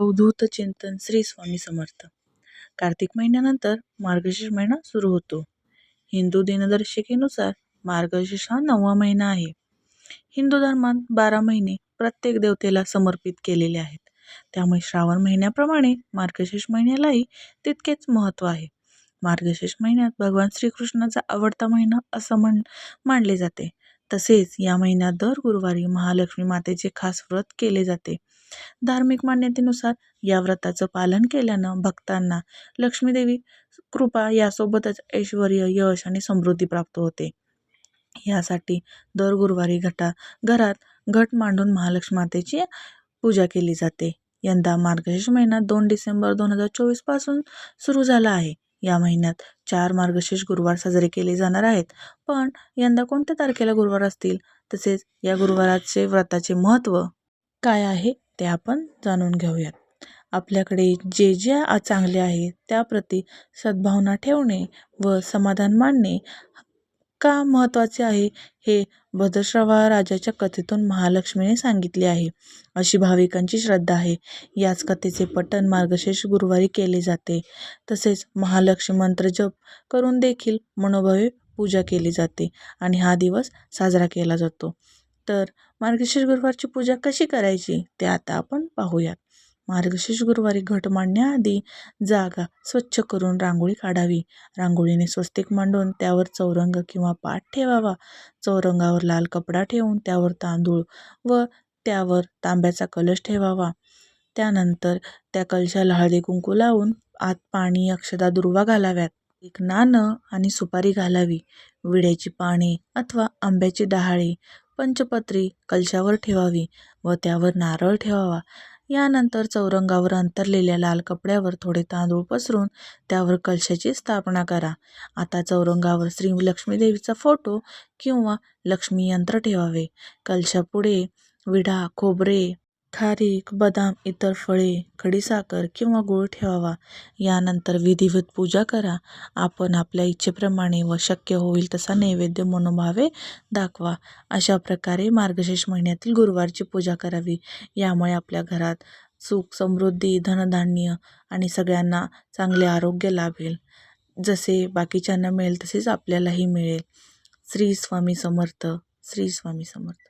अवधूत चिंतन श्री स्वामी समर्थ. कार्तिक महिन्यानंतर मार्गशीर्ष महिना सुरू होतो. हिंदू दिनदर्शिकेनुसार मार्गशीर्ष हा नववा महिना आहे. हिंदू धर्मात बारा महिने प्रत्येक देवतेला समर्पित केलेले आहेत. त्यामुळे श्रावण महिन्याप्रमाणे मार्गशीर्ष महिन्यालाही तितकेच महत्त्व आहे. मार्गशीर्ष महिन्यात भगवान श्रीकृष्णाचा आवडता महिना असं म्हण मानले जाते. तसेच या महिन्यात दर गुरुवारी महालक्ष्मी मातेचे खास व्रत केले जाते. धार्मिक मान्यतेनुसार या व्रताचं पालन केल्यानं भक्तांना लक्ष्मीदेवी कृपा यासोबतच ऐश्वर यश आणि समृद्धी प्राप्त होते. यासाठी दर गुरुवारी घटा घरात घट मांडून महालक्ष्मी मातेची पूजा केली जाते. यंदा मार्गशीर्ष महिना दोन डिसेंबर दोन हजार चोवीसपासून सुरू झाला आहे. या महिन्यात चार मार्गशीर्ष गुरुवार साजरे केले जाणार आहेत. पण यंदा कोणत्या तारखेला गुरुवार असतील? तसेच या गुरुवाराचे व्रताचे महत्त्व काय आहे ते आपण जाणून घेऊयात. आपल्याकडे जे जे चांगले आहे त्याप्रती सद्भावना ठेवणे व समाधान मानणे का महत्त्वाचे आहे हे भद्रश्रवा राजाच्या कथेतून महालक्ष्मीने सांगितले आहे. अशी भाविकांची श्रद्धा आहे. याच कथेचे पठण मार्गशीर्ष गुरुवारी केले जाते. तसेच महालक्ष्मी मंत्र जप करून देखील मनोभावे पूजा केली जाते आणि हा दिवस साजरा केला जातो. तर मार्गशीर्ष गुरुवारची पूजा कशी करायची ते आता आपण पाहूयात. मार्गशीर्ष गुरुवारी घट मांडण्याआधी जागा स्वच्छ करून रांगोळी काढावी. रांगोळीने स्वस्तिक मांडून त्यावर चौरंग किंवा पाठ ठेवावा. चौरंगावर लाल कपडा ठेवून त्यावर तांदूळ व त्यावर तांब्याचा कलश ठेवावा. त्यानंतर त्या कलशाला हळदी कुंकू लावून आत पाणी अक्षदा दुर्वा घालाव्यात. एक नाणं आणि सुपारी घालावी. विड्याची पाने अथवा आंब्याची डहाळी पंचपत्री कलशावर ठेवावी व त्यावर नारळ ठेवावा. यानंतर चौरंगावर अंतरलेल्या लाल कपड्यावर थोडे तांदूळ पसरून त्यावर कलशाची स्थापना करा. आता चौरंगावर श्री लक्ष्मीदेवीचा फोटो किंवा लक्ष्मी यंत्र ठेवावे. कलशापुढे विडा खोबरे खारीक बदाम इतर फळे खडीसाखर किंवा गूळ ठेवावा. यानंतर विधिवत पूजा करा. आपण आपल्या इच्छेप्रमाणे व शक्य होईल तसा नैवेद्य मनोभावे दाखवा. अशा प्रकारे मार्गशीर्ष महिन्यातील गुरुवारची पूजा करावी. यामुळे आपल्या घरात सुख समृद्धी धनधान्य आणि सगळ्यांना चांगले आरोग्य लाभेल जसे बाकीच्यांना मिळेल तसेच आपल्यालाही मिळेल. श्री स्वामी समर्थ. श्री स्वामी समर्थ.